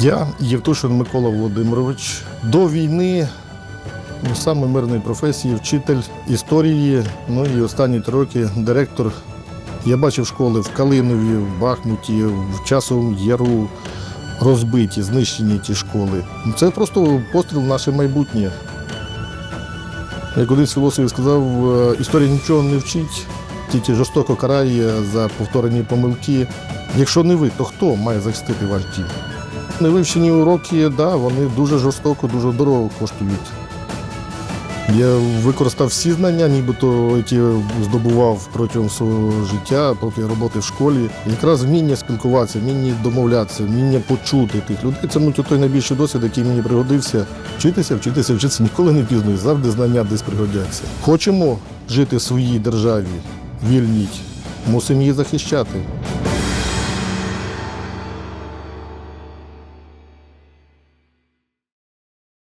Я Євтушин Микола Володимирович. До війни ну, саме мирної професії, вчитель історії. Ну і останні три роки директор. Я бачив школи в Калинові, в Бахмуті, в Часовому Яру, розбиті, знищені ті школи. Це просто постріл в наше майбутнє. Як один з філософів сказав, е, історія нічого не вчить, тільки жорстоко карає за повторені помилки. Якщо не ви, то хто має захистити ваш дім? Невивчені уроки, да, вони дуже жорстоко, дуже дорого коштують. Я використав всі знання, нібито які здобував протягом свого життя, проти роботи в школі. Якраз вміння спілкуватися, вміння домовлятися, вміння почути тих людей. Це мабуть, той найбільший досвід, який мені пригодився. Вчитися, вчитися, вчитися ніколи не пізно, і завжди знання десь пригодяться. Хочемо жити в своїй державі, вільній, мусимо її захищати.